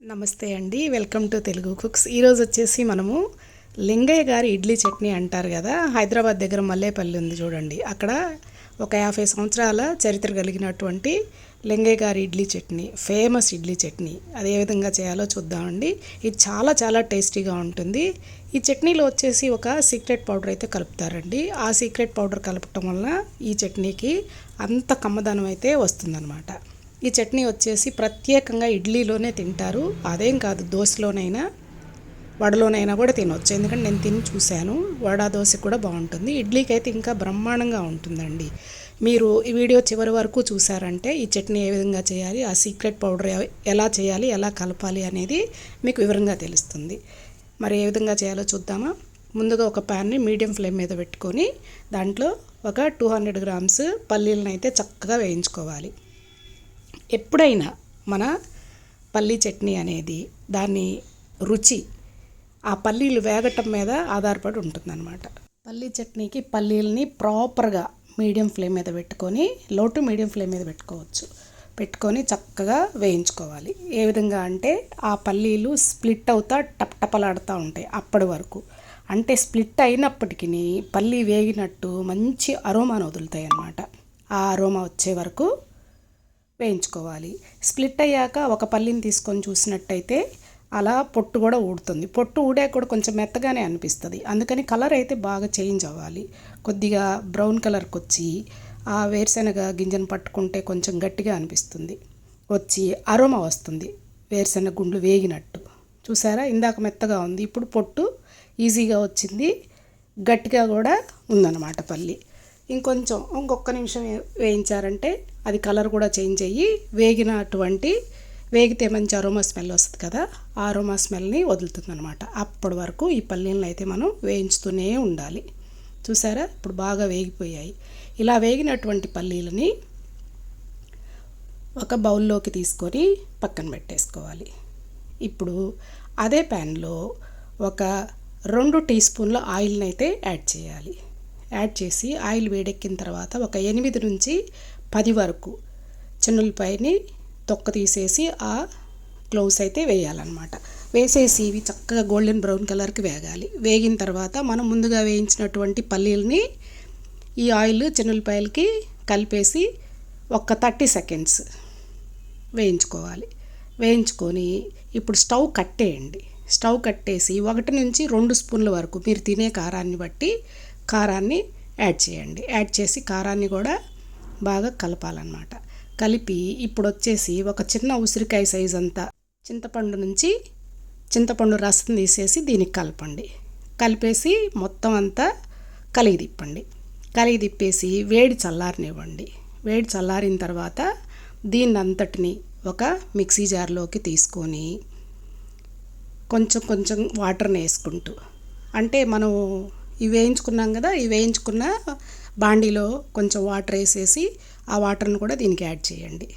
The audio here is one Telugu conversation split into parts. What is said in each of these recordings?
నమస్తే అండి. Welcome to Telugu cooks. ఈరోజు వచ్చేసి మనము లింగయ్య గారి ఇడ్లీ చట్నీ అంటారు కదా హైదరాబాద్ దగ్గర మల్లేపల్లి ఉంది చూడండి. అక్కడ ఒక యాభై సంవత్సరాల చరిత్ర కలిగినటువంటి లింగయ్య గారి ఇడ్లీ చట్నీ ఫేమస్ ఇడ్లీ చట్నీ. అదే విధంగా చేయాలో చూద్దామండి ఇది చాలా చాలా టేస్టీగా ఉంటుంది. ఈ చట్నీలో వచ్చేసి ఒక సీక్రెట్ పౌడర్ అయితే కలుపుతారండి. ఆ సీక్రెట్ పౌడర్ కలపటం వలన ఈ చట్నీకి అంత కమ్మదనం అయితే వస్తుందన్నమాట. ఈ చట్నీ వచ్చేసి ప్రత్యేకంగా ఇడ్లీలోనే తింటారు. అదేం కాదు దోశలోనైనా వడలోనైనా కూడా తినవచ్చు ఎందుకంటే నేను తిని చూశాను. వడ దోశ కూడా బాగుంటుంది. ఇడ్లీకి అయితే ఇంకా బ్రహ్మాండంగా ఉంటుందండి. మీరు ఈ వీడియో చివరి వరకు చూసారంటే ఈ చట్నీ ఏ విధంగా చేయాలి ఆ సీక్రెట్ పౌడర్ ఎలా చేయాలి ఎలా కలపాలి అనేది మీకు వివరంగా తెలుస్తుంది. మరి ఏ విధంగా చేయాలో చూద్దామా? ముందుగా ఒక ప్యాన్ని మీడియం ఫ్లేమ్ మీద పెట్టుకొని దాంట్లో ఒక టూ హండ్రెడ్ గ్రామ్స్ పల్లీలను అయితే చక్కగా వేయించుకోవాలి. ఎప్పుడైనా మన పల్లీ చట్నీ అనేది దాని రుచి ఆ పల్లీలు వేగటం మీద ఆధారపడి ఉంటుందన్నమాట. పల్లీ చట్నీకి పల్లీలని ప్రాపర్గా మీడియం ఫ్లేమ్ మీద పెట్టుకొని లో టు మీడియం ఫ్లేమ్ మీద పెట్టుకోవచ్చు. పెట్టుకొని చక్కగా వేయించుకోవాలి. ఏ విధంగా అంటే ఆ పల్లీలు స్ప్లిట్ అవుతా టపటపలాడుతూ ఉంటాయి అప్పటి వరకు. అంటే స్ప్లిట్ అయినప్పటికీ పల్లీ వేగినట్టు మంచి అరోమాను వదులుతాయి అన్నమాట ఆ అరోమా వచ్చే వరకు వేయించుకోవాలి. స్ప్లిట్ అయ్యాక ఒక పల్లిని తీసుకొని చూసినట్టయితే అలా పొట్టు కూడా ఊడుతుంది. పొట్టు ఊడా కూడా కొంచెం మెత్తగానే అనిపిస్తుంది. అందుకని కలర్ అయితే బాగా చేంజ్ అవ్వాలి. కొద్దిగా బ్రౌన్ కలర్కి వచ్చి ఆ వేరుశనగ గింజను పట్టుకుంటే కొంచెం గట్టిగా అనిపిస్తుంది. వచ్చి అరోమా వస్తుంది. వేరుశనగ గుండ్లు వేగినట్టు. చూసారా? ఇందాక మెత్తగా ఉంది. ఇప్పుడు పొట్టు ఈజీగా వచ్చింది. గట్టిగా కూడా ఉందన్నమాట పల్లి. ఇంకొంచెం ఇంకొక నిమిషం వే- వేయించారంటే అది కలర్ కూడా చేంజ్ అయ్యి వేగినటువంటి వేగితే మంచి అరోమా స్మెల్ వస్తుంది కదా ఆ అరోమా స్మెల్ని వదులుతుంది అనమాట అప్పటి వరకు ఈ పల్లీలను అయితే మనం వేయించుతూనే ఉండాలి. చూసారా? ఇప్పుడు బాగా వేగిపోయాయి. ఇలా వేగినటువంటి పల్లీలని ఒక బౌల్లోకి తీసుకొని పక్కన పెట్టేసుకోవాలి. ఇప్పుడు అదే ప్యాన్లో ఒక రెండు టీ స్పూన్ల ఆయిల్ని అయితే యాడ్ చేయాలి. యాడ్ చేసి ఆయిల్ వేడెక్కిన తర్వాత ఒక ఎనిమిది నుంచి పది వరకు చిన్నులపైని తొక్క తీసేసి ఆ క్లోవ్స్ అయితే వేయాలన్నమాట. వేసేసి ఇవి చక్కగా గోల్డెన్ బ్రౌన్ కలర్కి వేగాలి. వేగిన తర్వాత మనం ముందుగా వేయించినటువంటి పల్లీలని ఈ ఆయిల్ చిన్నులపాయలకి కలిపేసి ఒక థర్టీ సెకండ్స్ వేయించుకోవాలి. వేయించుకొని ఇప్పుడు స్టవ్ కట్టేయండి. స్టవ్ కట్టేసి ఒకటి నుంచి రెండు స్పూన్ల వరకు మీరు తినే కారాన్ని బట్టి కారాన్ని యాడ్ చేయండి. యాడ్ చేసి కారాన్ని కూడా బాగా కలపాలన్నమాట. కలిపి ఇప్పుడు వచ్చేసి ఒక చిన్న ఉసిరికాయ సైజ్ అంతా చింతపండు నుంచి చింతపండు రసం తీసేసి దీనికి కలపండి. కలిపేసి మొత్తం అంతా కలిగి తిప్పండి కలిగి తిప్పేసి వేడి చల్లారనివ్వండి. వేడి చల్లారిన తర్వాత దీన్ని అంతటిని ఒక మిక్సీ జార్లోకి తీసుకొని కొంచెం కొంచెం వాటర్ని వేసుకుంటూ అంటే మనం ఇవి వేయించుకున్నాం కదా ఇవి వేయించుకున్న బాండీలో కొంచెం వాటర్ వేసేసి ఆ వాటర్ని కూడా దీనికి యాడ్ చేయండి.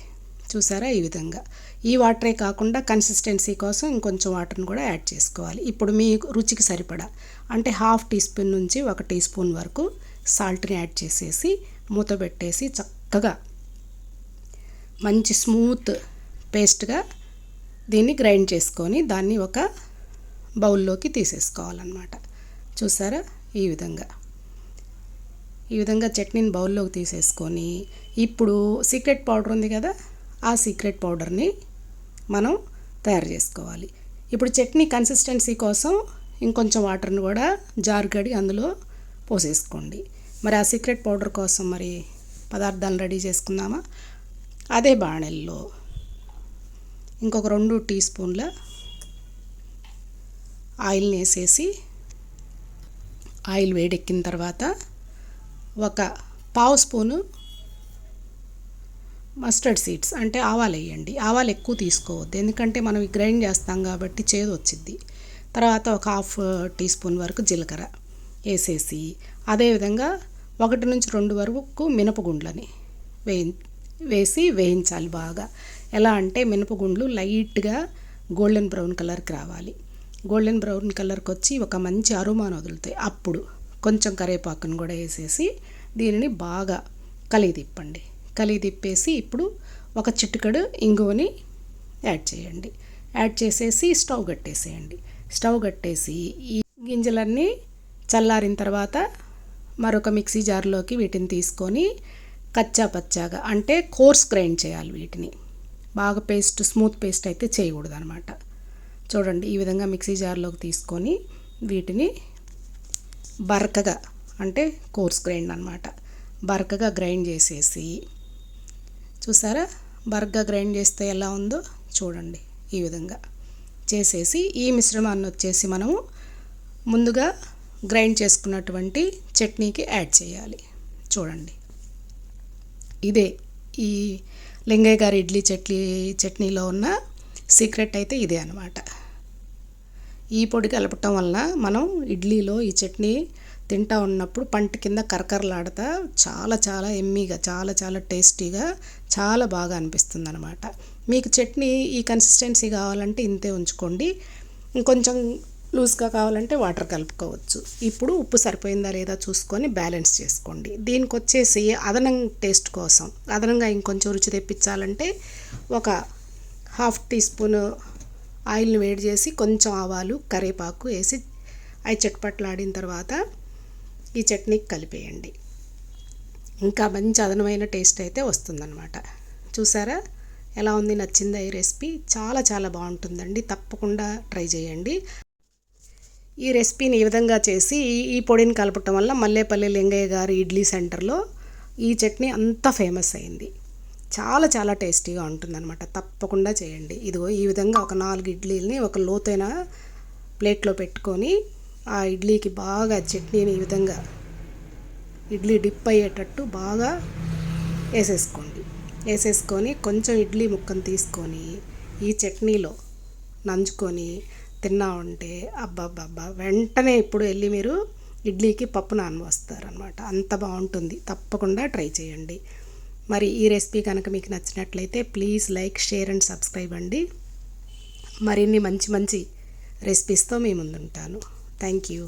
చూసారా ఈ విధంగా? ఈ వాటరే కాకుండా కన్సిస్టెన్సీ కోసం ఇంకొంచెం వాటర్ని కూడా యాడ్ చేసుకోవాలి. ఇప్పుడు మీ రుచికి సరిపడా. అంటే హాఫ్ టీ స్పూన్ నుంచి ఒక టీ స్పూన్ వరకు సాల్ట్ని యాడ్ చేసేసి మూత పెట్టేసి చక్కగా మంచి స్మూత్ పేస్ట్గా దీన్ని గ్రైండ్ చేసుకొని దాన్ని ఒక బౌల్లోకి తీసేసుకోవాలన్నమాట. చూసారా? ఈ విధంగా. ఈ విధంగా చట్నీని బౌల్లోకి తీసేసుకొని ఇప్పుడు సీక్రెట్ పౌడర్ ఉంది కదా ఆ సీక్రెట్ పౌడర్ని మనం తయారు చేసుకోవాలి. ఇప్పుడు చట్నీ కన్సిస్టెన్సీ కోసం ఇంకొంచెం వాటర్ని కూడా జారుగడి అందులో పోసేసుకోండి. మరి ఆ సీక్రెట్ పౌడర్ కోసం మరి పదార్థాలు రెడీ చేసుకుందామా? అదే బాణెల్లో ఇంకొక రెండు టీ స్పూన్ల ఆయిల్ని వేసేసి ఆయిల్ వేడెక్కిన తర్వాత ఒక పావు స్పూను మస్టర్డ్ సీడ్స్ అంటే ఆవాలు వేయండి. ఆవాలు ఎక్కువ తీసుకోవద్దు. ఎందుకంటే మనం గ్రైండ్ చేస్తాం కాబట్టి చేదు వచ్చింది తర్వాత ఒక హాఫ్ టీ స్పూన్ వరకు జీలకర్ర వేసేసి అదేవిధంగా ఒకటి నుంచి రెండు వరకు మినపగుండ్లని వేయి వేసి వేయించాలి బాగా. ఎలా అంటే మినపగుండ్లు లైట్గా గోల్డెన్ బ్రౌన్ కలర్కి రావాలి. గోల్డెన్ బ్రౌన్ కలర్కి వచ్చి ఒక మంచి అరుమాను వదులుతాయి. అప్పుడు కొంచెం కరేపాకును కూడా వేసేసి దీనిని బాగా కలిగి తిప్పండి కలిగి తిప్పేసి ఇప్పుడు ఒక చిటికెడు ఇంగువని యాడ్ చేయండి. యాడ్ చేసేసి స్టవ్ కట్టేసేయండి. స్టవ్ కట్టేసి ఈ గింజలన్నీ చల్లారిన తర్వాత మరొక మిక్సీ జార్లోకి వీటిని తీసుకొని కచ్చా పచ్చాగా అంటే కోర్స్ గ్రైండ్ చేయాలి వీటిని. బాగా పేస్ట్ స్మూత్ పేస్ట్ అయితే చేయకూడదు అనమాట చూడండి ఈ విధంగా మిక్సీ జార్లోకి తీసుకొని వీటిని బరకగా అంటే కోర్స్ గ్రైండ్ అనమాట బరకగా గ్రైండ్ చేసేసి చూసారా? బరకగా గ్రైండ్ చేస్తే ఎలా ఉందో చూడండి ఈ విధంగా. చేసేసి ఈ మిశ్రమాన్ని వచ్చేసి మనము ముందుగా గ్రైండ్ చేసుకున్నటువంటి చట్నీకి యాడ్ చేయాలి. చూడండి. ఇదే ఈ లింగయ్య గారి ఇడ్లీ చట్నీ చట్నీలో ఉన్న సీక్రెట్ అయితే ఇదే అనమాట ఈ పొడి కలపటం వల్ల మనం ఇడ్లీలో ఈ చట్నీ తింటా ఉన్నప్పుడు పంట కింద కరకరలాడతా చాలా చాలా ఎమ్మీగా చాలా చాలా టేస్టీగా చాలా బాగా అనిపిస్తుంది అనమాట మీకు చట్నీ ఈ కన్సిస్టెన్సీ కావాలంటే ఇంతే ఉంచుకోండి. ఇంకొంచెం లూజ్గా కావాలంటే వాటర్ కలుపుకోవచ్చు. ఇప్పుడు ఉప్పు సరిపోయిందా లేదా చూసుకొని బ్యాలెన్స్ చేసుకోండి. దీనికి వచ్చేసి అదనం టేస్ట్ కోసం అదనంగా ఇంకొంచెం రుచి తెప్పించాలంటే ఒక హాఫ్ టీ స్పూన్ ఆయిల్ని వేడి చేసి కొంచెం ఆవాలు కరివేపాకు వేసి అవి చట్పట్లాడిన తర్వాత ఈ చట్నీకి కలిపేయండి. ఇంకా మంచి అదనమైన టేస్ట్ అయితే వస్తుందన్నమాట. చూసారా? ఎలా ఉంది? నచ్చిందా ఈ రెసిపీ? చాలా చాలా బాగుంటుందండి. తప్పకుండా ట్రై చేయండి. ఈ రెసిపీని ఈ విధంగా చేసి ఈ- ఈ పొడిని కలపటం వల్ల మల్లేపల్లి లింగయ్య గారి ఇడ్లీ సెంటర్లో ఈ చట్నీ అంత ఫేమస్ అయింది. చాలా చాలా టేస్టీగా ఉంటుందన్నమాట. తప్పకుండా చేయండి. ఇదిగో ఈ విధంగా ఒక నాలుగు ఇడ్లీలని ఒక లోతైన ప్లేట్లో పెట్టుకొని ఆ ఇడ్లీకి బాగా చట్నీని ఈ విధంగా ఇడ్లీ డిప్ అయ్యేటట్టు బాగా వేసేసుకోండి. వేసేసుకొని కొంచెం ఇడ్లీ ముక్కను తీసుకొని ఈ చట్నీలో నంచుకొని తిన్నా ఉంటే అబ్బాబ్బా వెంటనే ఇప్పుడు వెళ్ళి మీరు ఇడ్లీకి పప్పు నానబోస్తారనమాట అంత బాగుంటుంది. తప్పకుండా ట్రై చేయండి. మరి ఈ రెసిపీ కనుక మీకు నచ్చినట్లయితే please like share and subscribe అండి. మరిన్ని మంచి మంచి రెసిపీస్తో మీ ముందుంటాను. Thank you